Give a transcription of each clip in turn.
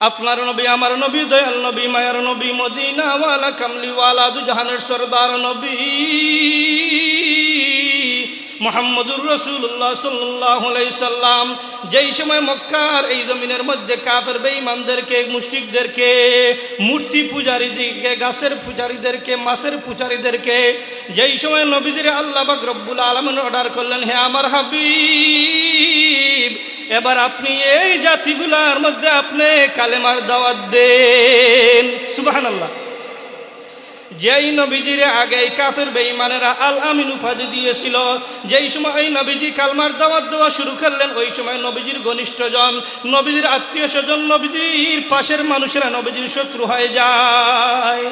আপনার নবী, আমার নবী, দয়াল নবী, মায়ার নবী, মদিনাওয়ালা, কামলিওয়ালা, দুজাহানের সরদার নবী। মোহাম্মদুর রসুল্লাহ সাল্লাহ সাল্লাম, যেই সময় মক্কার এই জমিনের মধ্যে কাফের বেঈমানদেরকে, মুশরিকদেরকে, মূর্তি পূজারীদেরকে, গাছের পূজারীদেরকে, মাছের পূজারীদেরকে, যেই সময় নবীদের আল্লাহ বাক রব্বুল আলমিন অর্ডার করলেন, হে আমার হাবিব এবার আপনি এই জাতিগুলার মধ্যে আপনি কালেমার দাওয়াত দেন। সুবাহান আল্লাহ যেই নবীজির আগে কাফের বেঈমানেরা আল আমিন উপাধি দিয়েছিল, যেই সময় এই নবীজি কালমার দাওয়াত দেওয়া শুরু করলেন, ওই সময় নবীজির ঘনিষ্ঠজন, নবীজির আত্মীয় স্বজন, নবীজির পাশের মানুষেরা নবীজির শত্রু হয়ে যায়।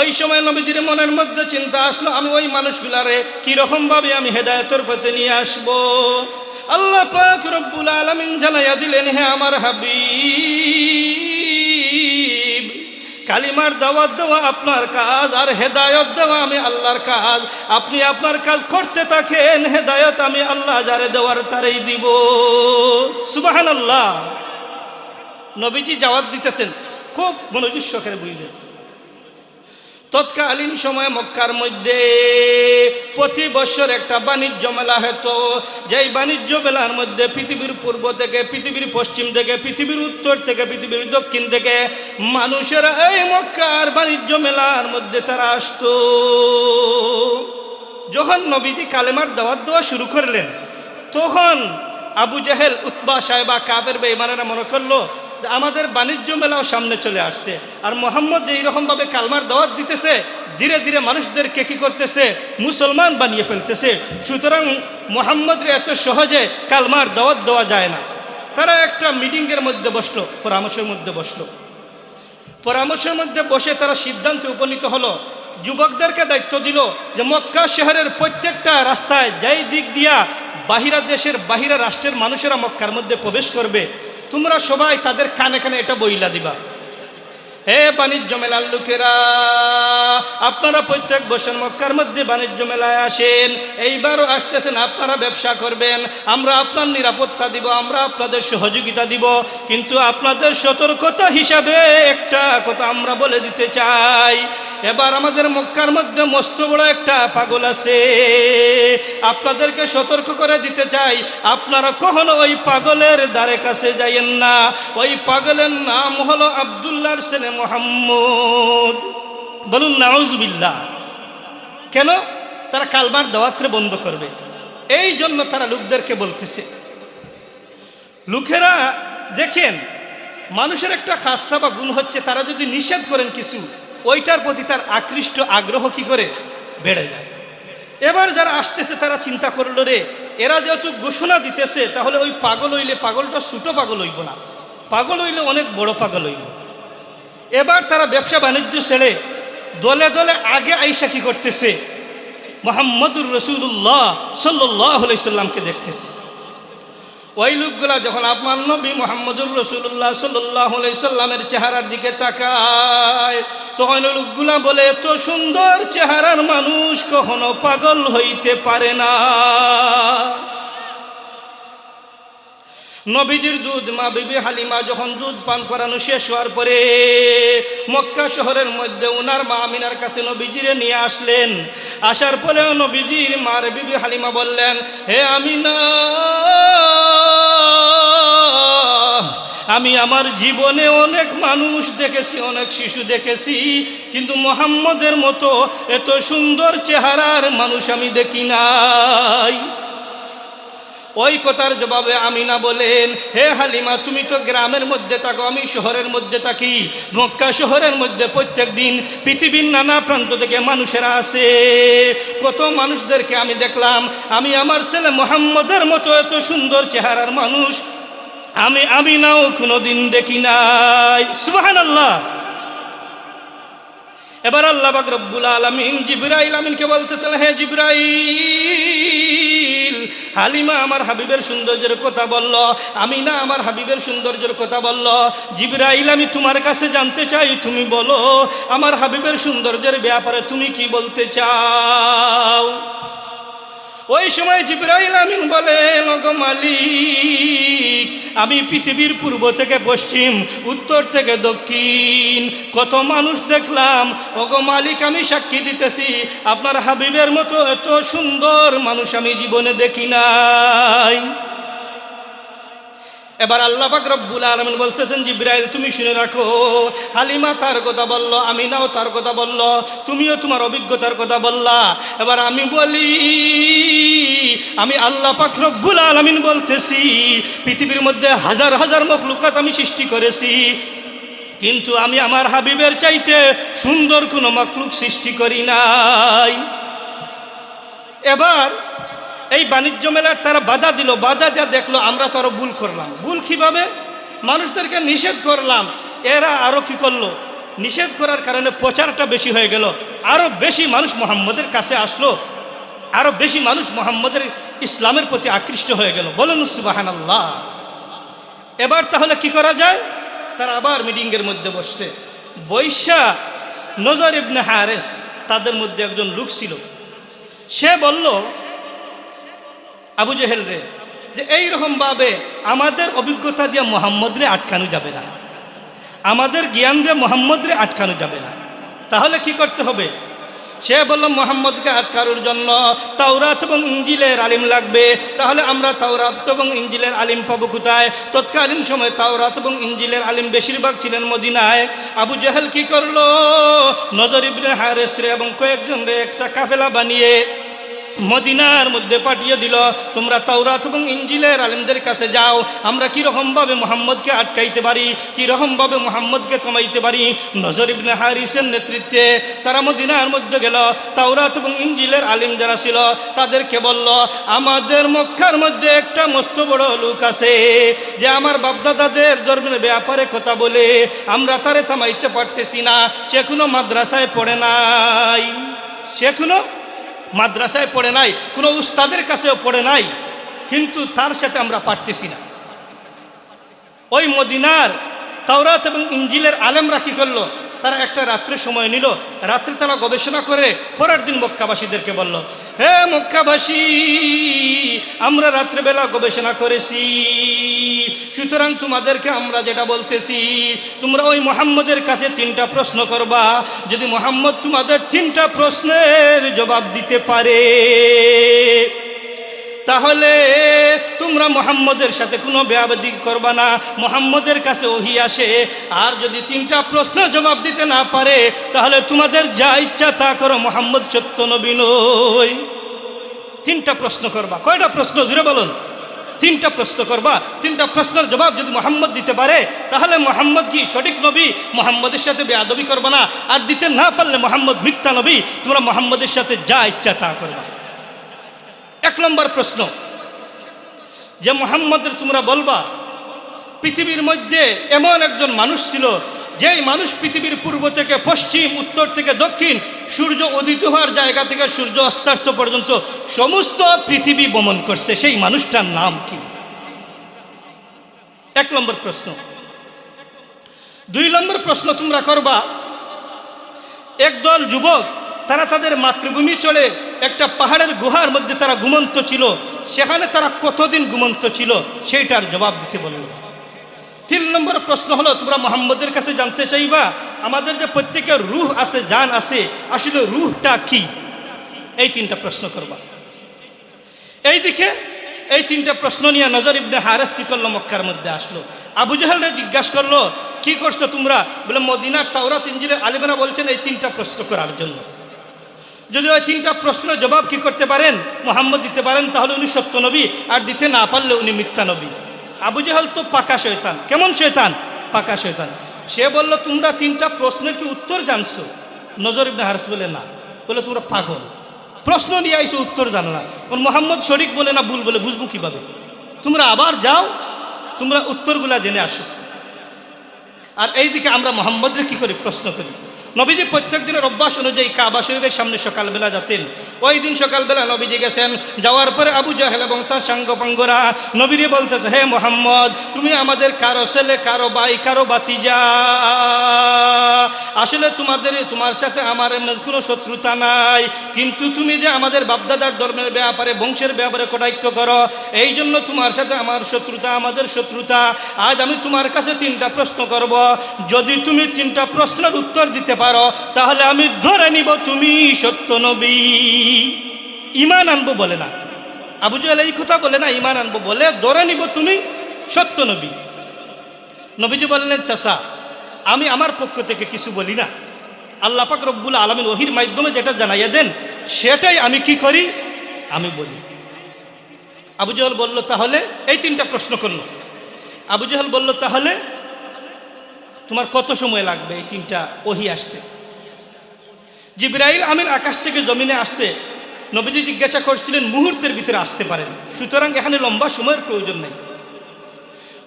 ওই সময় নবীজির মনের মধ্যে চিন্তা আসলো, আমি ওই মানুষগুলারে কীরকমভাবে আমি হেদায়তের পথে নিয়ে আসব? আল্লাহ পাক রব্বুল আলামিন জানাইয়া দিলেন, হে আমার হাবিব, কালিমার দাওয়াত দেওয়া আপনার কাজ আর হেদায়ত দেওয়া আমি আল্লাহর কাজ। আপনি আপনার কাজ করতে থাকেন, হেদায়ত আমি আল্লাহ যারে দেওয়ার তারেই দিব। সুবাহান আল্লাহ নবীজি জবাব দিতেছেন, খুব মনোযোগ সহকারে বুঝলেন। তৎকালীন সময়ে মক্কার মধ্যে প্রতি বছর একটা বাণিজ্য মেলা হতো। যেই বাণিজ্য মেলার মধ্যে পৃথিবীর পূর্ব থেকে, পৃথিবীর পশ্চিম থেকে, পৃথিবীর উত্তর থেকে, পৃথিবীর দক্ষিণ থেকে মানুষেরা এই মক্কার বাণিজ্য মেলার মধ্যে তারা আসতো। যখন নবীজি কালেমার দাওয়াত দেওয়া শুরু করলেন, তখন আবু জাহেল উৎবা সাহেবা কাদের বেমানেরা মনে করল আমাদের বাণিজ্য মেলাও সামনে চলে আসছে। আর মোহাম্মদ যে এইরকমভাবে কালমার দাওয়াত দিতেছে, ধীরে ধীরে মানুষদেরকে কী করতেছে? মুসলমান বানিয়ে ফেলতেছে। সুতরাং মোহাম্মদের এত সহজে কালমার দাওয়াত দেওয়া যায় না। তারা একটা মিটিংয়ের মধ্যে বসল, পরামর্শের মধ্যে বসল। পরামর্শের মধ্যে বসে তারা সিদ্ধান্তে উপনীত হলো। যুবকদেরকে দায়িত্ব দিল যে মক্কা শহরের প্রত্যেকটা রাস্তায় যেই দিক দিয়া বাহিরা দেশের বাহিরা রাষ্ট্রের মানুষেরা মক্কার মধ্যে প্রবেশ করবে। তোমরা সবাই তাদের কানে কানে এটা বইলা দিবা। হে বাণিজ্য মেলার লোকেরা, আপনারা প্রত্যেক বছর মক্কার মধ্যে বাণিজ্য মেলায় আসেন। এইবারও আসতেছেন, আপনারা ব্যবসা করবেন। আমরা আপনার নিরাপত্তা দিব, আমরা আপনাদের সহযোগিতা দিব। কিন্তু আপনাদের সতর্কতা হিসাবে একটা কথা আমরা বলে দিতে চাই। এবার আমাদের মক্কার মধ্যে মস্ত বড় একটা পাগল আছে। আপনাদেরকে সতর্ক করে দিতে চাই, আপনারা কখনো ওই পাগলের দ্বারে কাছে যাইয়েন না। ওই পাগলের নাম হলো আবদুল্লাহর ছেলে মোহাম্মদ। বলুন নাউজবিল্লা কেন? তারা কালবার দাওয়াত্রে বন্ধ করবে। এই জন্য তারা লোকদেরকে বলতেছে। লোকেরা দেখেন, মানুষের একটা খাসা বা গুণ হচ্ছে তারা যদি নিষেধ করেন কিছু, ওইটার প্রতি তার আকৃষ্ট আগ্রহ কি করে? বেড়ে যায়। এবার যারা আসতেছে, তারা চিন্তা করল রে, এরা যেহেতু ঘোষণা দিতেছে, তাহলে ওই পাগল হইলে পাগলটা ছোটো পাগল হইব না। পাগল হইলে অনেক বড় পাগল হইব। এবার তারা ব্যবসা বাণিজ্য ছেড়ে দলে দলে আগে আইসা কি করতেছে? মোহাম্মদুর রসুল্লাহ সাল্লাহ সাল্লামকে দেখতেছে। ওই লোকগুলা যখন আপনার নবী মোহাম্মদুর রসুল্লাহ সাল্লাহ সাল্লামের চেহারার দিকে তাকায়, তখন ওই লোকগুলা বলে, এত সুন্দর চেহারার মানুষ কখনো পাগল হইতে পারে না। নবীজির দুধ, মা বিবি হালিমা যখন দুধ পান করানো শেষ হওয়ার পরে মক্কা শহরের মধ্যে ওনার মা আমিনার কাছে নবীজিরে নিয়ে আসলেন। আসার পরেও নবীজির মার বিবি হালিমা বললেন, হে আমিনা, আমি আমার জীবনে অনেক মানুষ দেখেছি, অনেক শিশু দেখেছি, কিন্তু মোহাম্মদের মতো এত সুন্দর চেহারার মানুষ আমি দেখি নাই। ওই কথার জবাবে আমিনা বলেন, হে হালিমা, তুমি তো গ্রামের মধ্যে থাকো, আমি শহরের মধ্যে থাকি। মক্কা শহরের মধ্যে প্রত্যেক দিন পৃথিবীর নানা প্রান্ত থেকে মানুষেরা আসে। কত মানুষদেরকে আমি দেখলাম, আমি আমার ছেলে মোহাম্মদের মতো এত সুন্দর চেহারার মানুষ। আমি আমিনাও কোনোদিন দেখি নাই। সুবাহান আল্লাহ এবার আল্লাহ বাক রব্বুল আলমিন জিব্রাইল আমিনকে বলতেছেন, হে জিব্রাইল হালিমা আমার হাবিবের সৌন্দর্যের কথা বলল আমি না আমার হাবিবের সৌন্দর্যের কথা বলল, জিবরাইল, আমি তোমার কাছে জানতে চাই, তুমি বলো, আমার হাবিবের সৌন্দর্যের ব্যাপারে তুমি কি বলতে চাও? ওই সময় জিব্রাইল আমিন ওগো মালিক আমি পৃথিবীর পূর্ব থেকে পশ্চিম, উত্তর থেকে দক্ষিণ। কত মানুষ দেখলাম, ওগো মালিক, আমি সাক্ষী দিতেছি, আপনার হাবিবের মতো এত সুন্দর মানুষ আমি জীবনে দেখি নাই। এবার আল্লাহ রব্বুল আলমিন বলতেছেন, জিব্রাইল, তুমি শুনে রাখো। হালিমা তার কথা বলল, আমিনাও তার কথা বলল, তুমিও তোমার অভিজ্ঞতার কথা বললা। এবার আমি বলি, আমি আল্লাহ রব্বুল আলমিন বলতেছি, পৃথিবীর মধ্যে হাজার হাজার মখলুকাত আমি সৃষ্টি করেছি। কিন্তু আমি আমার হাবিবের চাইতে সুন্দর কোনো মখলুক সৃষ্টি করি নাই। এবার এই বাণিজ্য মেলার তারা বাধা দিল, বাধা যা দেখল, আমরা তো আরও ভুল করলাম। ভুল কীভাবে? মানুষদেরকে নিষেধ করলাম, এরা আরও কি করল? নিষেধ করার কারণে প্রচারটা বেশি হয়ে গেল। আরও বেশি মানুষ মোহাম্মদের কাছে আসলো, আরও বেশি মানুষ মোহাম্মদের ইসলামের প্রতি আকৃষ্ট হয়ে গেল। বলুন সুবাহান আল্লাহ এবার তাহলে কি করা যায়? তারা আবার মিটিংয়ের মধ্যে বসছে। বৈশা নজর ইবনে হারেস, তাদের মধ্যে একজন লোক ছিল। সে বলল আবু জেহেল রে, যে এইরকম ভাবে আমাদের অভিজ্ঞতা দিয়ে মোহাম্মদ রে আটকানো যাবে না। আমাদের জ্ঞান দিয়ে মোহাম্মদ রে আটকানো যাবে না। তাহলে কি করতে হবে? সে বলল, মোহাম্মদকে আটকানোর জন্য তাওরাত এবং ইঞ্জিলের আলিম লাগবে। তাহলে আমরা তাওরাত এবং ইঞ্জিলের আলিম পাবো কোথায়? তৎকালীন সময় তাওরাত এবং ইঞ্জিলের আলিম বেশিরভাগ ছিলেন মদিনায়। আবু জাহেল কি করল? নজর ইবনে হারেস রে এবং কয়েকজন রে একটা কাফেলা বানিয়ে মদিনার মধ্যে পাঠিয়ে দিল। তোমরা তাওরাত এবং ইঞ্জিলের আলিমদের কাছে যাও। আমরা কীরকমভাবে মোহাম্মদকে আটকাইতে পারি, কীরকমভাবে মোহাম্মদকে কমাইতে পারি? নজর ইবনে হারিসের নেতৃত্বে তারা মদিনার মধ্যে গেল। তাওরাত এবং ইঞ্জিলের আলিম যারা ছিল, তাদেরকে বলল, আমাদের মক্কার মধ্যে একটা মস্ত বড় লোক আছে, যে আমার বাপদাদাদের ধর্মের ব্যাপারে কথা বলে আমরা তারে থামাইতে পারতেছি না। সে কোনো মাদ্রাসায় পড়ে নাই। সে কোনো মাদ্রাসায় পড়ে নাই, কোনো উস্তাদের কাছেও পড়ে নাই, কিন্তু তার সাথে আমরা পারতেছি না। ওই মদিনার তাওরাত এবং ইঞ্জিলের আলেমরা কী করল? তারা একটা রাত্রে সময় নিল, রাত্রে তারা গবেষণা করে পরের দিন মক্কাবাসীদেরকে বলল, হে মক্কাবাসী আমরা রাত্রেবেলা গবেষণা করেছি। সুতরাং তোমাদেরকে আমরা যেটা বলতেছি, তোমরা ওই মোহাম্মদের কাছে তিনটা প্রশ্ন করবা। যদি মোহাম্মদ তোমাদের তিনটা প্রশ্নের জবাব দিতে পারে, তাহলে তোমরা মোহাম্মদের সাথে কোনো ব্যাবাদি করবা না। মোহাম্মদের কাছে ওহি আসে। আর যদি তিনটা প্রশ্নের জবাব দিতে না পারে, তাহলে তোমাদের যা ইচ্ছা তা করো, মোহাম্মদ সত্য নবী নয়। তিনটা প্রশ্ন করবা। কয়টা প্রশ্ন? জুড়ে বলুন। তিনটা প্রশ্ন করবা। তিনটা প্রশ্নের জবাব যদি মোহাম্মদ দিতে পারে, তাহলে মোহাম্মদ কি সঠিক নবী? মোহাম্মদের সাথে বেয়াদবি করবা না। আর দিতে না পারলে মোহাম্মদ মিথ্যা নবী। তোমরা মোহাম্মদের সাথে যা ইচ্ছা তা করবা। এক নম্বর প্রশ্ন। যে মোহাম্মদের তোমরা বলবা, পৃথিবীর মধ্যে এমন একজন মানুষ ছিল যেই মানুষ পৃথিবীর পূর্ব থেকে পশ্চিম, উত্তর থেকে দক্ষিণ, সূর্য উদিত হওয়ার জায়গা থেকে সূর্য অস্তাস্ত পর্যন্ত সমস্ত পৃথিবী ভ্রমণ করছে, সেই মানুষটার নাম কি? এক নম্বর প্রশ্ন। দুই নম্বর প্রশ্ন তোমরা করবা একদল যুবক, তারা তাদের মাতৃভূমি চলে, একটা পাহাড়ের গুহার মধ্যে তারা ঘুমন্ত ছিল, সেখানে তারা কতদিন ঘুমন্ত ছিল, সেইটার জবাব দিতে বলল তিন নম্বর প্রশ্ন হলো, তোমরা মোহাম্মদের কাছে জানতে চাইবা, আমাদের যে প্রত্যেকের রুহ আছে, জান আছে, আসলে রুহটা কি? এই তিনটা প্রশ্ন করবা। এই দিকে এই তিনটা প্রশ্ন নিয়ে নজর ইবনে হারেস কি করল, মক্কার মধ্যে আসলো। আবু জাহালরে জিজ্ঞাসা করল, কি করছ তোমরা? বলে, মদিনার তাওরা ইঞ্জিলের আলিমেরা বলছেন এই তিনটা প্রশ্ন করার জন্য। যদি ওই তিনটা প্রশ্নের জবাব কি করতে পারেন, মোহাম্মদ দিতে পারেন, তাহলে উনি সত্য নবী, আর দিতে না পারলে উনি মিথ্যা নবী। আবু জাহাল তো পাকা শয়তান। কেমন শয়তান? পাকা শয়তান। সে বলল, তোমরা তিনটা প্রশ্নের কি উত্তর জানছো? নজর ইবনে হারস বলে, না। বলে তোমরা পাগল। প্রশ্ন নিয়ে আইসো উত্তর জানো না। ওর মোহাম্মদ শরিক বলে, না, ভুল বলে, বুঝব কীভাবে? তোমরা আবার যাও, তোমরা উত্তরগুলা জেনে আসো। আর এইদিকে আমরা মোহাম্মদরে কি করি? প্রশ্ন করি। নবীজি প্রত্যেক দিনের অভ্যাস অনুযায়ী কাবা শরীফের সামনে সকালবেলা যেতেন। ওই দিন সকালবেলা নবীজি গেছেন। যাওয়ার পরে আবু জাহেল এবং তার সাঙ্গপাঙ্গরা নবীরে বলতেছে, হে মোহাম্মদ, তুমি আমাদের কারও ছেলে, কারও বাই কারও বাতিজা আসলে তোমাদের, তোমার সাথে আমার কোনো শত্রুতা নাই। কিন্তু তুমি যে আমাদের বাপদাদার ধর্মের ব্যাপারে, বংশের ব্যাপারে কটাক্ষ করো, এই জন্য তোমার সাথে আমার শত্রুতা, আমাদের শত্রুতা। আজ আমি তোমার কাছে তিনটা প্রশ্ন করব। যদি তুমি তিনটা প্রশ্নের উত্তর দিতে পারো, তাহলে আমি ধরে নিব তুমি সত্য নবী। ইমান আনব বলে না। আবু জাহেল এই কথা বলে না, ইমান আনব বলে, ধরে নিব তুমি সত্য নবী। নবীজি বললেন চাষা আমি আমার পক্ষ থেকে কিছু বলি না। আল্লাহ পাক রব্বুল আলমিন ওহির মাধ্যমে যেটা জানাইয়া দেন, সেটাই আমি কি করি? আমি বলি। আবু জাহল বলল, তাহলে এই তিনটা প্রশ্ন করল। আবু জাহল বলল, তাহলে তোমার কত সময় লাগবে এই তিনটা ওহি আসতে? জিব্রাইল আমিন আকাশ থেকে জমিনে আসতে নবীজি জিজ্ঞাসা করছিলেন, মুহূর্তের ভিতরে আসতে পারেন। সুতরাং এখানে লম্বা সময়ের প্রয়োজন নেই।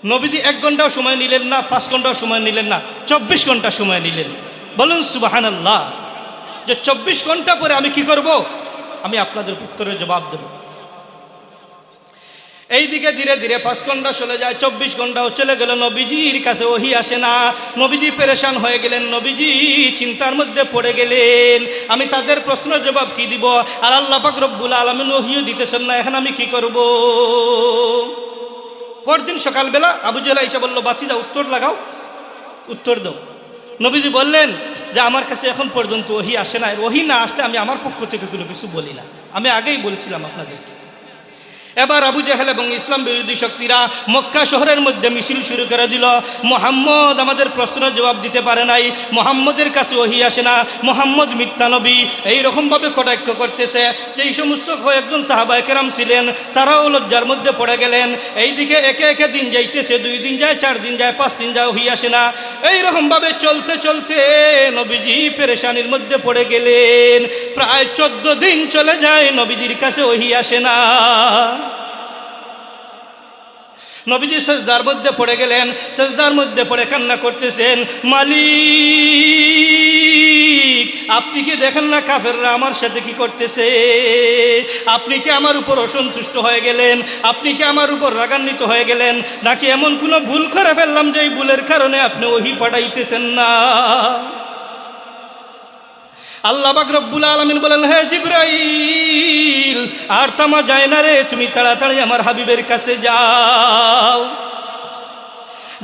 নবীজি এক ঘন্টাও সময় নিলেন না, পাঁচ ঘন্টাও সময় নিলেন না, চব্বিশ ঘণ্টা সময় নিলেন। বলুন সুবাহান আল্লাহ যে চব্বিশ ঘণ্টা পরে আমি কি করব? আমি আপনাদের উত্তরের জবাব দেব। এই দিকে ধীরে ধীরে পাঁচ ঘণ্টা চলে যায়, চব্বিশ ঘন্টাও চলে গেল নবীজির কাছে ওহি আসে না। নবীজি পেরেশান হয়ে গেলেন, নবীজি চিন্তার মধ্যে পড়ে গেলেন। আমি তাদের প্রশ্নের জবাব কি দিব? আর আল্লাহ রব্বুল আলমিন ওহিও দিতেছেন না, এখন আমি কি করব? পরদিন সকালবেলা আবু জেলা এসে বলল বাতিজা উত্তর লাগাও, উত্তর দাও। নবীজি বললেন যে, আমার কাছে এখন পর্যন্ত ওহি আসে না ওহি না আসলে আমি আমার পক্ষ থেকে কোনো কিছু বলি না। আমি আগেই বলেছিলাম আপনাদেরকে। এবার আবু জাহেল এবং ইসলাম বিরোধী শক্তিরা মক্কা শহরের মধ্যে মিছিল শুরু করে দিল। মোহাম্মদ আমাদের প্রশ্নের জবাব দিতে পারে নাই। মোহাম্মদের কাছে ওহি আসে না। মোহাম্মদ মিথ্যা নবী। এইরকমভাবে কটাক্ষ করতেছে। যে এই সমস্ত কয়েকজন সাহাবা কেরাম ছিলেন, তারাও লজ্জার মধ্যে পড়ে গেলেন। এইদিকে একে একে দিন যাইতেছে, দুই দিন যায়, চার দিন যায়, পাঁচ দিন যায়, ওহি আসে না। এইরকমভাবে চলতে চলতে নবীজি পেরেশানির মধ্যে পড়ে গেলেন। প্রায় চোদ্দ দিন চলে যায়, নবীজির কাছে ওহি আসে না। নবীজি সেজদার মধ্যে পড়ে গেলেন, সেজদার মধ্যে পড়ে কান্না করতেছেন, মালিক, আপনি কি দেখেন না কাফেররা আমার সাথে কি করতেছে? আপনি কি আমার উপর অসন্তুষ্ট হয়ে গেলেন? আপনি কি আমার উপর রাগান্বিত হয়ে গেলেন? নাকি এমন কোনো ভুল করে ফেললাম যে এই ভুলের কারণে আপনি ওহি পাঠাইতেছেন না? আল্লাহ বাক রব্বুল আলমিন বলেন, হে জিব্রাইল, আর তামা যায় না রে, তুমি তাড়াতাড়ি আমার হাবিবের কাছে যাও।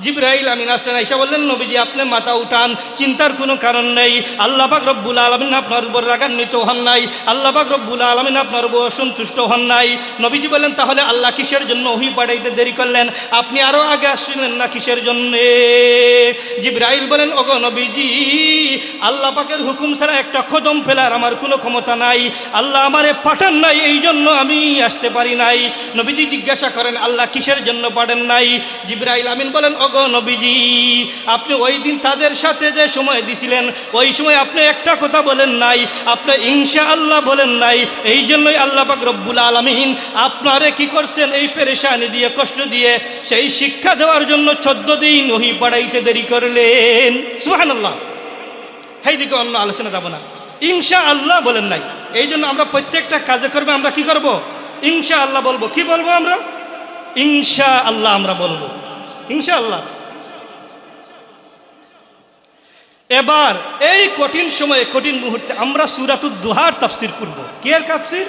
জিব্রাইল আমিন আসলেন আইসা বললেন, নবীজি, আপনি মাথা উঠান, চিন্তার কোনো কারণ নেই। আল্লাহ পাক রব্বুল আলমিন আপনার উপর রাগান্বিত হন নাই। আল্লাহ পাক রব্বুল আলমিন আপনার উপর অসন্তুষ্ট হন নাই। নবীজি বললেন, তাহলে আল্লাহ কিসের জন্য ওহি পাঠাইতে দেরি করলেন? আপনি আরও আগে আসছিলেন না কিসের জন্যে? জিব্রাইল বলেন, ওগো নবীজি, আল্লাহ পাকের হুকুম ছাড়া একটা কদম ফেলার আমার কোনো ক্ষমতা নাই। আল্লাহ আমারে পাঠান নাই, এই জন্য আমি আসতে পারি নাই। নবীজি জিজ্ঞাসা করেন, আল্লাহ কিসের জন্য পাঠান নাই? জিব্রাহিল আমিন বলেন ওগো নবীজি, আপনি ওই দিন তাদের সাথে যে সময় দিছিলেন, ওই সময় আপনি একটা কথা বলেন নাই, আপনি ইনশা আল্লাহ বলেন নাই, এই জন্যই আল্লাহ পাক রব্বুল আলমিন আপনারে কি করছেন এই পেরেশানি দিয়ে, কষ্ট দিয়ে, সেই শিক্ষা দেওয়ার জন্য চোদ্দ দিন ওহি পড়াইতে দেরি করলেন। সুহান আল্লাহ সেই দিকে অন্য আলোচনা যাব না। ইনশা আল্লাহ বলেন নাই। এই জন্য আমরা প্রত্যেকটা কাজে করবে আমরা কি করব? ইনশা আল্লাহ বলব। কি বলব আমরা? ইনশা আল্লাহ আমরা বলব। ইনশা আল্লাহ এবার এই কঠিন সময়ে কঠিন মুহূর্তে আমরা সুরাতুদ দুহার তাফসির করব কি এর তাফসির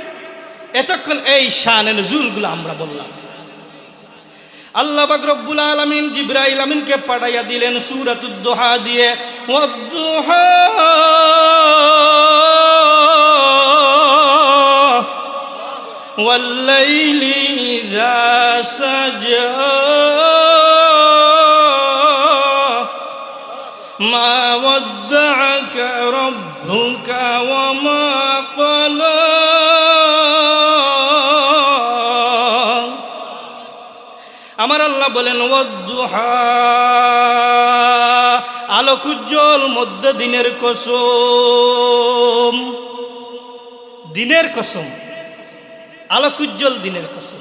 এতক্ষণ এই শান নজুলগুলো আমরা বললাম আল্লাহ পাক রব্বুল আলামিন জিব্রাইল আমিনকে পাঠাইয়া দিলেন সূরাতুদ দুহা দিয়ে ওয়াদ-দুহা والليل إذا سجى আল্লাহ বলেন আলোক উজ্জ্বল মধ্য দিনের কসম। দিনের কসম আলোক উজ্জ্বল দিনের কসম।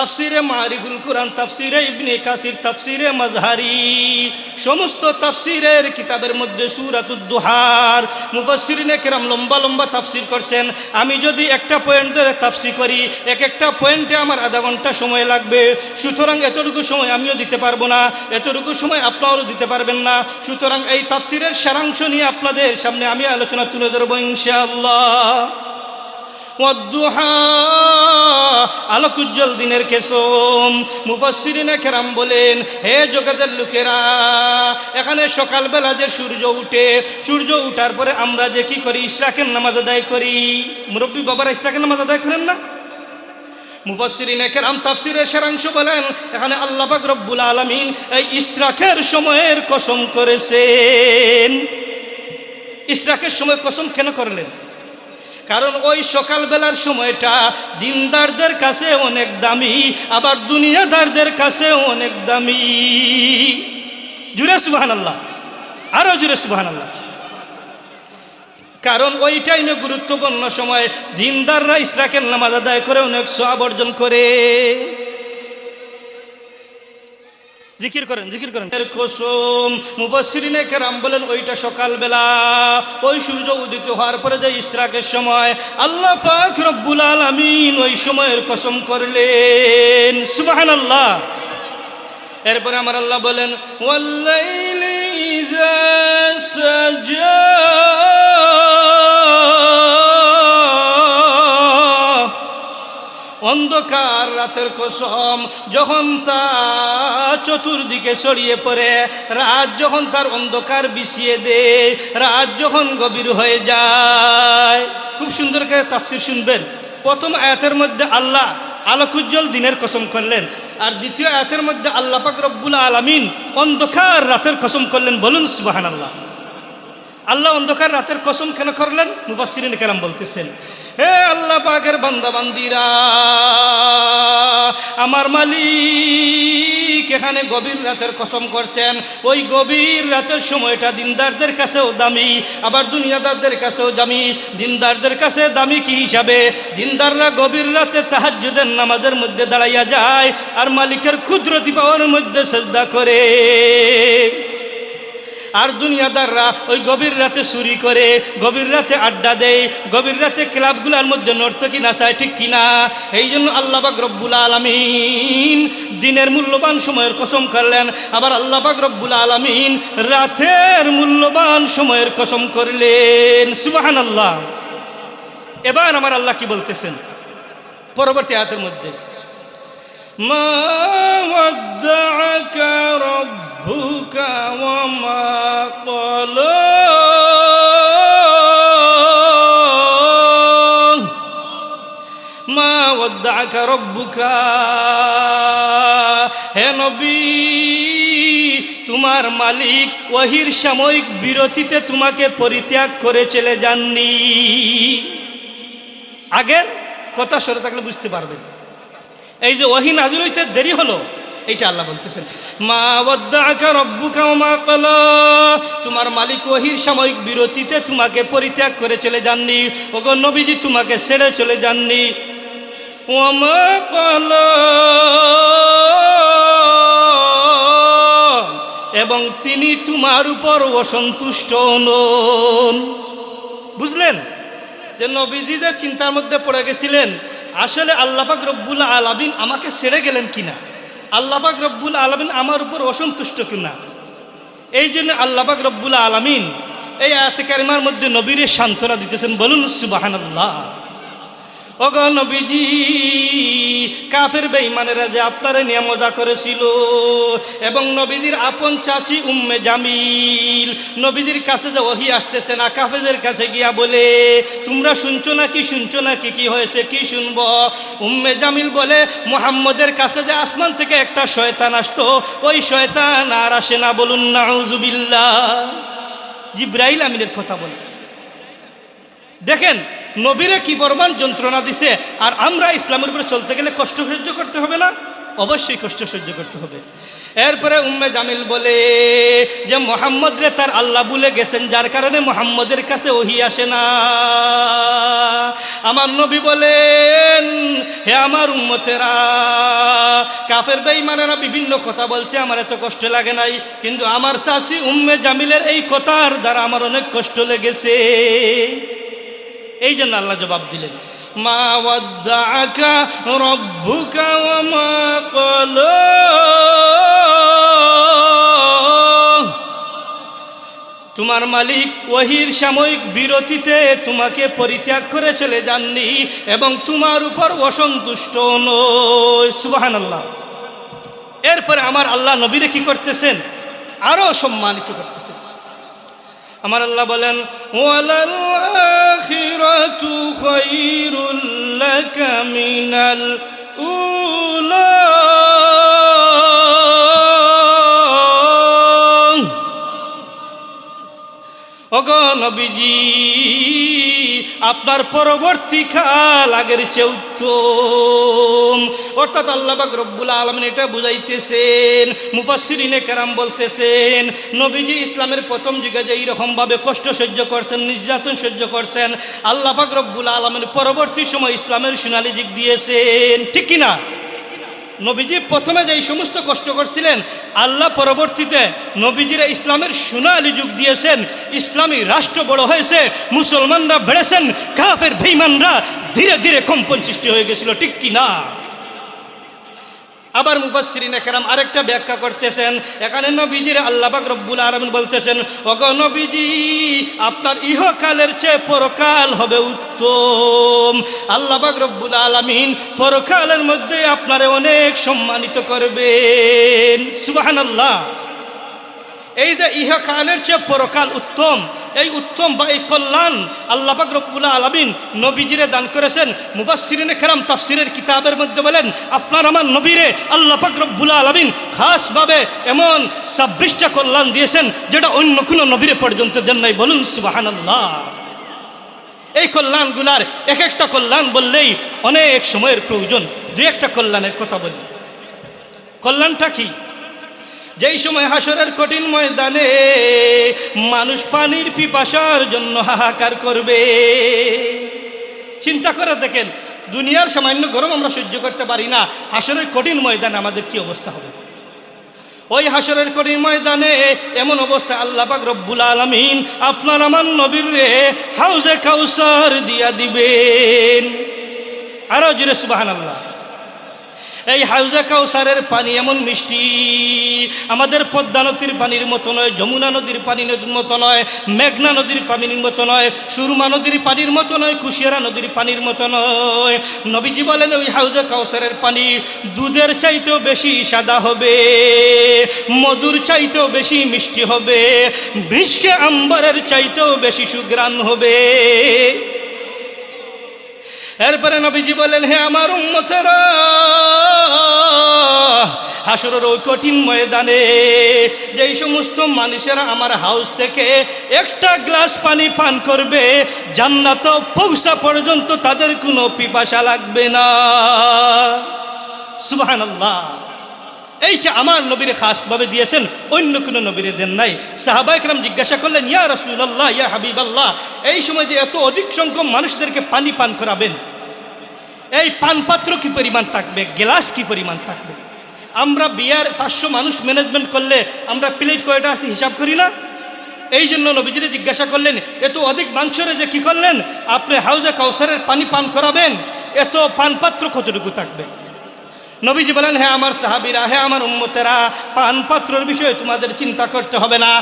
তাফসিরে মারিফুল কোরআন, তাফসিরে ইবনে কাসির, তাফসিরে মাজহারি। সমস্ত তাফসিরের কিতাবের মধ্যে সুরাতুদ্দোহার মুফাসসিরিনে কেরাম লম্বা লম্বা তাফসির করছেন। আমি যদি একটা পয়েন্ট ধরে তাফসির করি, এক একটা পয়েন্টে আমার আধা ঘণ্টা সময় লাগবে। সুতরাং এতটুকু সময় আমিও দিতে পারব না, এতটুকু সময় আপনারাও দিতে পারবেন না। সুতরাং এই তাফসিরের সারাংশ নিয়ে আপনাদের সামনে আমি আলোচনা তুলে ধরবো ইনশাআল্লাহ। ওয়াদ্দুহা আলোক উজ্জ্বল দিনের কেসম মুফাসসিরিনে কেরাম বলেন, হে জগতের লোকেরা, এখানে সকালবেলা যে সূর্য উঠে, সূর্য উঠার পরে আমরা যে কি করি? ইশরাকের নামাজ আদায় করি। মুরব্বী বাবারা ইশরাকের নামাজ আদায় করেন না? মুফাসসিরিনে কেরাম তাফসিরের সারাংশ বলেন, এখানে আল্লাহ পাক রব্বুল আলামিন এই ইশরাকের সময়ের কসম করেছেন। ইশরাকের সময় কসম কেন করলেন? কারণ ওই সকালবেলার সময়টা দিনদারদের কাছে অনেক দামি, আবার দুনিয়াদারদের কাছে অনেক দামি। জুরেশ সুবাহান আল্লাহ আরও জুরেশ সুবাহান আল্লাহ কারণ ওই টাইমে গুরুত্বপূর্ণ সময় দিনদাররা ইসরাকের নামাজ আদায় করে অনেক সব অর্জন করে। জিকির করেন জিকির করেন। এর কসম কেরাম বলেন, ওইটা সকালবেলা। ওই সূর্য উদিত হওয়ার পরে যে ইশরাকের সময়, আল্লাহ পাক রব্বুল আলামিন ওই সময়ের কসম করলেন। সুবহানাল্লাহ। এরপরে আমার আল্লাহ বলেন, ওয়াল্লাইলি ইযা সাজা অন্ধকার রাতের কসম, যখন তা চতুর্দিকে ছড়িয়ে পড়ে, রাত যখন তার অন্ধকার বিছিয়ে দেয়, রাত যখন গভীর হয়ে যায়। খুব সুন্দর করে তাফসির শুনবেন। প্রথম আয়াতের মধ্যে আল্লাহ আলোকুজ্জ্বল দিনের কসম করলেন, আর দ্বিতীয় আয়াতের মধ্যে আল্লাহ পাক রব্বুল আলামিন অন্ধকার রাতের কসম করলেন। বলুন সুবাহান আল্লাহ আল্লাহ অন্ধকার রাতের কসম কেন করলেন? মুফাসসিরিন কেরাম বলতেছেন। হে আল্লাহ পাকের বান্দা বান্দিরা আমার মালিক এখানে গভীর রাতের কসম করছেন, ওই গভীর রাতের সময়টা দিনদারদের কাছেও দামি, আবার দুনিয়াদারদের কাছেও দামি। দিনদারদের কাছে দামি কি হিসাবে? দিনদাররা গভীর রাতে তাহাজ্জুদের নামাজের মধ্যে দাঁড়াইয়া যায়, আর মালিকের ক্ষুদ্রতি পাওয়ার মধ্যে শ্রদ্ধা করে। আর দুনিয়াদাররা ওই গভীর রাতে চুরি করে, গভীর রাতে আড্ডা দেয়, গভীর রাতে ক্লাবগুলোর মধ্যে নর্তকি নাচায় ঠিক কিনা? এই জন্য আল্লাহবাক রব্বুল আলমিন দিনের মূল্যবান সময়ের কসম করলেন। আবার আল্লাহবাক রব্বুল আলমিন রাতের মূল্যবান সময়ের কসম করলেন। সুবাহান আল্লাহ এবার আমার আল্লাহ কি বলতেছেন? পরবর্তী আয়াতের মধ্যে, মা রব ربك وما قلى মা ওদ্দাকা রব্বুকা হে নবী তোমার মালিক ওহির সাময়িক বিরতিতে তোমাকে পরিত্যাগ করে চলে যাননি আগের কথা সরে থাকলে বুঝতে পারবেন এই যে ওহি নাজুর হইতে দেরি হলো এইটা আল্লাহ বলতেছেন, মা ওয়াদ্দাকা রব্বুকা মা তোমার মালিক ওহির সাময়িক বিরতিতে তোমাকে পরিত্যাগ করে চলে যাননি। ওগো নবীজি, তোমাকে ছেড়ে চলে যাননি। ওয়া মা ক্বালা। এবং তিনি তোমার উপর অসন্তুষ্ট নন। বুঝলেন? যে নবীজি যে চিন্তার মধ্যে পড়ে গেছিলেন, আসলে আল্লাপাক রব্বুল আলামিন আমাকে ছেড়ে গেলেন কিনা? আল্লাপাক রব্বুল আলমিন আমার উপর অসন্তুষ্ট কিনা? এই জন্য আল্লাহাক রব্বুল আলমিন এই আয়াতে কারিমার মধ্যে নবীরে সান্ত্বনা দিতেছেন, বলুন সুবাহানাল্লাহ। ওগ নবীজি, কাফের বেঈমানেরা যে আপনারে নিয়ে করেছিল, এবং নবীজির আপন চাচি উম্মে জামিল, নবীজির কাছে যে ওহি আসতেছে না, কাফেরদের কাছে গিয়া বলে, তোমরা শুনছো না কি, শুনছো না কি কি হয়েছে, কি শুনব? উম্মে জামিল বলে, মোহাম্মদের কাছে যে আসমান থেকে একটা শয়তান আসতো, ওই শয়তান আর আসে না বলুন না জিব্রাইল আমিনের কথা বলে। দেখেন নবীরে কি পরিমাণ যন্ত্রণা দিছে? আর আমরা ইসলামের উপরে চলতে গেলে কষ্ট সহ্য করতে হবে না? অবশ্যই কষ্ট সহ্য করতে হবে। এরপরে উম্মে জামিল বলে যে, মোহাম্মদ রে, তার আল্লাহ বলে গেছেন, যার কারণে মোহাম্মদের কাছে ওহি আসে না। আমার নবী বলেন, হে আমার উম্মতেরা, কাফের বেঈমানেরা বিভিন্ন কথা বলছে, আমার এত কষ্ট লাগে নাই। কিন্তু আমার চাষি উম্মে জামিলের এই কথার দ্বারা আমার অনেক কষ্ট লেগেছে। এই জন্য আল্লাহ জবাব দিলেন, মা তোমার মালিক ওহির সাময়িক বিরতিতে তোমাকে পরিত্যাগ করে চলে যাননি এবং তোমার উপর অসন্তুষ্ট নয়। সুবাহান আল্লাহ এরপরে আমার আল্লাহ নবীরে কি করতেছেন? আরও সম্মানিত করতেছেন। আমার আল্লাহ বলেন ওয়ালাল আখিরাতু খায়রুল লাকা মিনাল উলা। ওগো নবীজি, আপনার পরবর্তী কাল আগের চেয়ে অর্থাৎ আল্লাহবাক রব্বুল আলমিন এটা বুঝাইতেছেন মুফাসিরিনে কেরাম বলতেছেন, নবীজি ইসলামের প্রথম যুগে যে এইরকমভাবে কষ্ট সহ্য করছেন, নির্যাতন সহ্য করছেন আল্লাহবাক রব্বুল আলমিন পরবর্তী সময় ইসলামের সোনালি দিক দিয়েছেন, ঠিক কিনা? নবীজি প্রথমে যে সমস্ত কষ্ট করছিলেন, আল্লাহ পরবর্তীতে নবীজিরা ইসলামের সোনালি যুগ দিয়েছেন, ইসলামী রাষ্ট্র বড় হয়েছে, মুসলমানরা বেড়েছেন, কাফের ভীমানরা ধীরে ধীরে কম্পন সৃষ্টি হয়ে গেছিল, ঠিক কি না আবার মুফাসসিরিন একরাম আরেকটা ব্যাখ্যা করতেছেন। এখানে নবীজির আল্লাহবাক রব্বুল আলমিন বলতেছেন অগ নবীজি, আপনার ইহকালের চেয়ে পরকাল হবে উত্তম। আল্লাহবাক রব্বুল আলমিন পরকালের মধ্যে আপনারে অনেক সম্মানিত করবেন। সুবাহান আল্লাহ এই যে ইহকালের চেয়ে পরকাল উত্তম, এই উত্তম বা এই কল্যাণ আল্লাহ পাক রব্বুল্লাহ আলমিন নবীজিরে দান করেছেন। মুবাসিরিনে খেরাম তাফসিরের কিতাবের মধ্যে বলেন, আপনার আমার নবীরে আল্লাহ পাক রব্বুল্লাহ আলমিন খাসভাবে এমন ছাব্বিশটা কল্যাণ দিয়েছেন, যেটা অন্য কোনো নবীরে পর্যন্ত দেন নাই। বলুন সুবাহান এই কল্যাণগুলার এক একটা কল্যাণ বললেই অনেক সময়ের প্রয়োজন। দু একটা কল্যাণের কথা বলি। কল্যাণটা কি? যেই সময় হাসরের কঠিন ময়দানে মানুষ পানির পিপাসার জন্য হাহাকার করবে। চিন্তা করে দেখেন, দুনিয়ার সামান্য গরম আমরা সহ্য করতে পারি না। হাসরের কঠিন ময়দানে আমাদের কি অবস্থা হবে? ওই হাসরের কঠিন ময়দানে এমন অবস্থা, আল্লাহ পাক রব্বুল আলমিন আপনার আমার নবীর রে হাউজে কাউসার দিয়া দিবেন। আরও জুড়ে সুবাহান আল্লাহ এই হাউজা কাউসারের পানি এমন মিষ্টি। আমাদের পদ্মা নদীর পানির মতো নয়, যমুনা নদীর পানির মতো নয়, মেঘনা নদীর পানির মতো নয়, সুরমা নদীর পানির মতো নয়, কুশিয়ারা নদীর পানির মতো নয়। নবীজি বলেন, ওই হাউজা কাউসারের পানি দুধের চাইতেও বেশি সাদা হবে, মধুর চাইতেও বেশি মিষ্টি হবে বিষকে আম্বারের চাইতেও বেশি সুগ্রাণ হবে। এরপরে নবীজি বলেন, হে আমার উম্মতেরা, হাসরের ওই কঠিন ময়দানে যেই সমস্ত মানুষেরা আমার হাউস থেকে একটা গ্লাস পানি পান করবে, জান্নাত পৌঁছা পর্যন্ত তাদের কোনো পিপাসা লাগবে না। সুবহানাল্লাহ। এইটা আমার নবীরে খাসভাবে দিয়েছেন, অন্য কোনো নবীরে দেন নাই। সাহাবাইকরাম জিজ্ঞাসা করলেন, ইয়া রসুল্লাহ ইয়া হাবিব আল্লাহ এই সময় যে এত অধিক সংখ্যক মানুষদেরকে পানি পান করাবেন এই পানপাত্র কি পরিমাণ থাকবে? গ্লাস কি পরিমাণ থাকবে? আমরা বিয়ার পাঁচশো মানুষ ম্যানেজমেন্ট করলে আমরা প্লেট কয়টা আসতে হিসাব করি না? এই জন্য নবীজিরে জিজ্ঞাসা করলেন এত অধিক মাংসরে যে কি করলেন? আপনি হাউজে কাউসারের পানি পান করাবেন, এত পানপাত্র কতটুকু থাকবে? নবীজি বলেন হ্যাঁ আমার সাহাবিরা হ্যাঁ আমার উম্মতেরা, পানপাত্রর বিষয়ে তোমাদের চিন্তা করতে হবে না।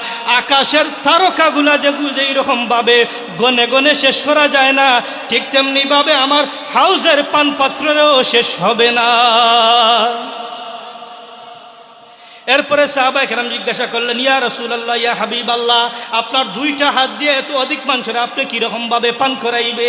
আকাশের তারকাগুলা যেগু যেই রকমভাবে গনে গনে শেষ করা যায় না, ঠিক তেমনিভাবে আমার হাউজের পানপাত্রেরও শেষ হবে না। এরপরে সাহাবা একরাম জিজ্ঞাসা করলেন, ইয়া রসুল আল্লাহ ইয়া হাবিব আল্লাহ আপনার দুইটা হাত দিয়ে এত অধিক মানুষেরা আপনি কীরকমভাবে পান করাইবেন?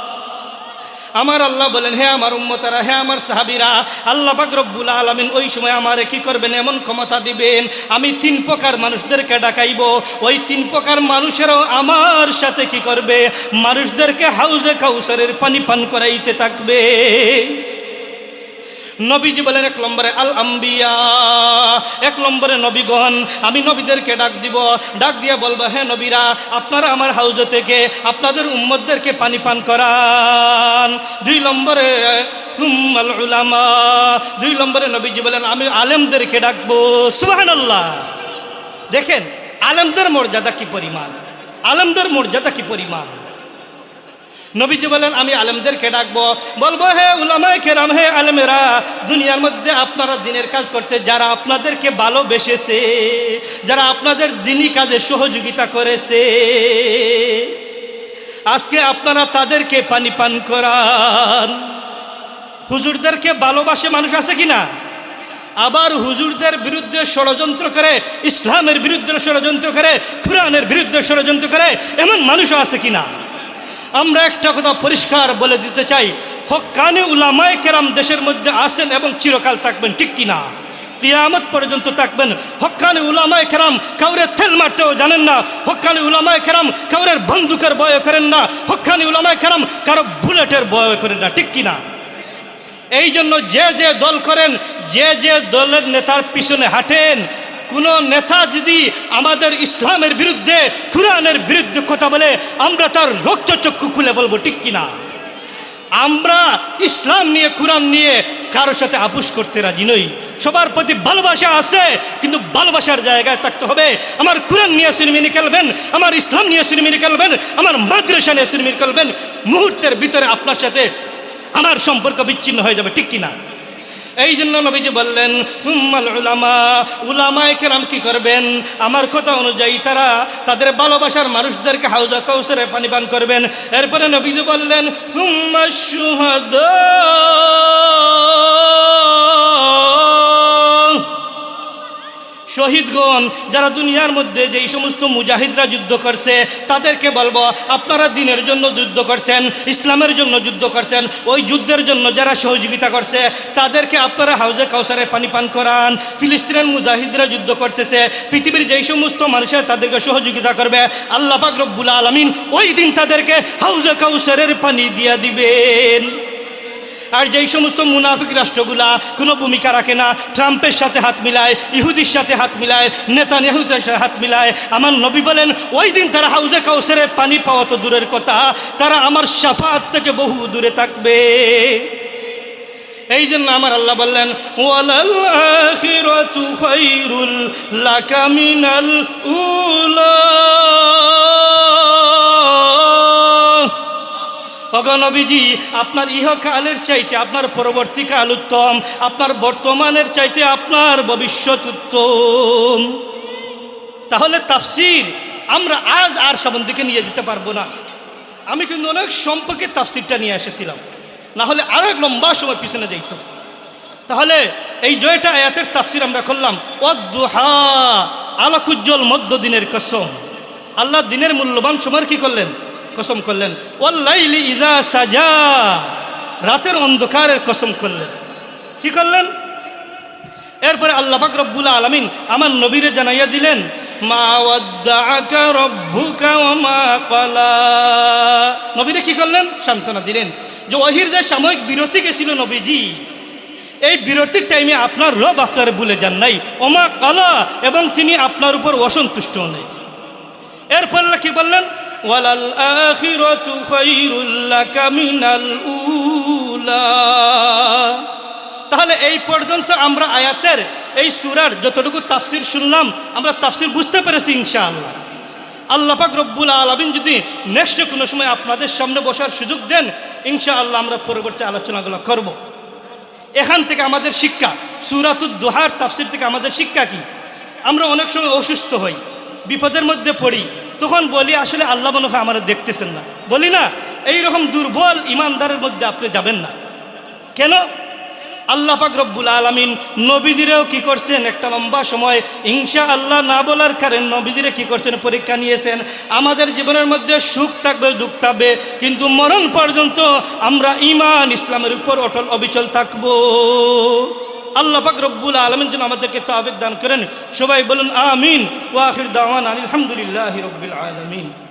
আমার আল্লাহ বলেন হ্যাঁ আমার উম্মতারা হ্যাঁ আমার সাহাবিরা, আল্লাহ পাক রব্বুল আলমিন ওই সময় আমারে কি করবেন? এমন ক্ষমতা দিবেন, আমি তিন প্রকার মানুষদেরকে ডাকাইব। ওই তিন প্রকার মানুষেরও আমার সাথে কি করবে? মানুষদেরকে হাউজে কাউসারের পানি পান করাইতে থাকবে। নবীজি বলেন, এক নম্বরে আল আম্বিয়া এক নম্বরে নবীগণ। আমি নবীদেরকে ডাক দিব, ডাক দিয়ে বলব হ্যাঁ নবীরা, আপনারা আমার হাউজ থেকে আপনাদের উম্মতদেরকে পানি পান করান। দুই নম্বরে দুই নম্বরে নবীজি বলেন, আমি আলেমদেরকে ডাকবো। সুবহানাল্লাহ। দেখেন, আলেমদের মর্যাদা কি পরিমাণ? আলেমদের মর্যাদা কি পরিমাণ? নবীজি বলেন, আমি আলেমদেরকে ডাকবো। বলব, হে উলামায় কেরাম, হে আলেমেরা, দুনিয়ার মধ্যে আপনারা দিনের কাজ করতে, যারা আপনাদেরকে ভালোবেসেছে, যারা আপনাদের দিনই কাজে সহযোগিতা করেছে, আজকে আপনারা তাদেরকে পানি পান করান। হুজুরদেরকে ভালোবাসে মানুষ আছে কি না? আবার হুজুরদের বিরুদ্ধে ষড়যন্ত্র করে, ইসলামের বিরুদ্ধে ষড়যন্ত্র করে, কোরআনের বিরুদ্ধে ষড়যন্ত্র করে, এমন মানুষও আছে কি না? আমরা একটা কথা পরিষ্কার বলে দিতে চাই। হকানে উলামায় কেরাম দেশের মধ্যে আসেন এবং চিরকাল থাকবেন, ঠিক কিনা? কিয়ামত পর্যন্ত থাকবেন। হকানে উলামায় খেরাম কাউরে তেল মারতেও জানেন না। হকানে উলামায় খেরাম কাউরের বন্দুকের বয় করেন না। হকানি উলামায় খেরাম কারও বুলেটের বয় করেন না, ঠিক কিনা? এই জন্য যে যে দল করেন, যে যে দলের নেতার পিছনে হাঁটেন কোন নেতা যদি আমাদের ইসলামের বিরুদ্ধে, কোরআনের বিরুদ্ধে কথা বলে, আমরা তার রক্তচক্ষু খুলে বলব, ঠিক কিনা আমরা ইসলাম নিয়ে, কোরআন নিয়ে কারোর সাথে আপুস করতে রাজি নই। সবার প্রতি ভালোবাসা আছে, কিন্তু ভালোবাসার জায়গায় থাকতে হবে। আমার কোরআন নিয়ে সিনেমি নিকালবেন আমার ইসলাম নিয়ে সিনেমি নিকালবেন আমার মাদ্রাসা নিয়ে সিনেমি নিকালবেন মুহূর্তের ভিতরে আপনার সাথে আমার সম্পর্ক বিচ্ছিন্ন হয়ে যাবে, ঠিক কিনা এই জন্য নবীজি বললেন, সুম্মাল উলামা, উলামায় কেরাম কি করবেন? আমার কথা অনুযায়ী তারা তাদের ভালোবাসার মানুষদেরকে হাউজা কৌসরে পানি পান করবেন। এরপরে নবীজি বললেন সুম্মা সুহাদা শহীদগণ, যারা দুনিয়ার মধ্যে যেই সমস্ত মুজাহিদরা যুদ্ধ করছে, তাদেরকে বলব, আপনারা দিনের জন্য যুদ্ধ করছেন, ইসলামের জন্য যুদ্ধ করছেন, ওই যুদ্ধের জন্য যারা সহযোগিতা করছে, তাদেরকে আপনারা হাউজে কাউসারে পানি পান করান। ফিলিস্তিনের মুজাহিদরা যুদ্ধ করতেছে, পৃথিবীর যেই সমস্ত মানুষের তাদেরকে সহযোগিতা করবে, আল্লাহ পাক রব্বুল আলমিন ওই দিন তাদেরকে হাউজে কাউসারের পানি দিয়ে দিবেন। আর যেই সমস্ত মুনাফিক রাষ্ট্রগুলা কোনো ভূমিকা রাখে না, ট্রাম্পের সাথে হাত মিলায়, ইহুদির সাথে হাত মিলায় নেতা নেহুদের সাথে হাত মিলায়, আমার নবী বলেন, ওই দিন তারা হাউজে কাউসারে পানি পাওয়া তো দূরের কথা, তারা আমার সাফাত থেকে বহু দূরে থাকবে। এই জন্য আমার আল্লাহ বললেন, ওয়ালাল আখিরাতু লাকা মিনাল উলা। অগনবীজি আপনার ইহকালের চাইতে আপনার পরবর্তীকাল উত্তম, আপনার বর্তমানের চাইতে আপনার ভবিষ্যৎ উত্তম। তাহলে তাফসির আমরা আজ আর সামন দিকে নিয়ে যেতে পারব না। আমি কিন্তু অনেক সম্পর্কে তাফসিরটা নিয়ে এসেছিলাম। না হলে আরও এক লম্বা সময় পিছনে যাইত। তাহলে এই জয়টা আয়াতের তাফসির আমরা করলাম অদ্দুহা আলোকুজ্জ্বল মধ্য দিনের কসম। আল্লাহ দিনের মূল্যবান সময়ের কী করলেন? কসম করলেন ওল্লাইলি ইদা সাজা। রাতের অন্ধকারের কসম করলেন। কি করলেন? এরপরে আল্লাহ পাক রব্বুল আলমিন আমার নবীরে জানাইয়া দিলেন, মা মা নবীরে কি করলেন? সান্ত্বনা দিলেন যে ওহির যে সাময়িক বিরতি গেছিল নবীজি, এই বিরতির টাইমে আপনার রব আপনার ভুলে যান নাই। ওমা কালা এবং তিনি আপনার উপর অসন্তুষ্ট নেই এরপর আল্লাহ কি বললেন? আখিরাতু খায়রুল লাকা মিনাল উলা। তাহলে এই পর্যন্ত আমরা আয়াতের এই সুরার যতটুকু তাফসির শুনলাম, আমরা তাফসির বুঝতে পেরেছি ইনশাআল্লাহ। আল্লাহ পাক রব্বুল আলমিন যদি নেক্সট কোনো সময় আপনাদের সামনে বসার সুযোগ দেন, ইনশাআল্লাহ আমরা পরবর্তী আলোচনাগুলো করব। এখান থেকে আমাদের শিক্ষা, সুরাতুদ দোহার তাফসির থেকে আমাদের শিক্ষা কি? আমরা অনেক সময় অসুস্থ হই, বিপদের মধ্যে পড়ি তখন বলি, আসলে আল্লাহ মনে হয় আমরা দেখতেছেন না। বলি, না এই রকম দুর্বল ইমানদারের মধ্যে আপনি যাবেন না। কেন? আল্লাহ পাক রব্বুল আলমিন নবীজিরেও কি করছেন? একটা লম্বা সময় ইনশা আল্লাহ না বলার কারণে নবীজিরে কি করছেন? পরীক্ষা নিয়েছেন। আমাদের জীবনের মধ্যে সুখ থাকবে, দুঃখ থাকবে, কিন্তু মরণ পর্যন্ত আমরা ইমান, ইসলামের উপর অটল অবিচল থাকব। আল্লাহ পাক রব্বুল আলমিন জন্য আমাদেরকে তাবেক দান করেন। সবাই বলুন, আমিন। ওয়াখির দাওয়ান আলহামদুলিল্লাহ রব্বুল আলমিন।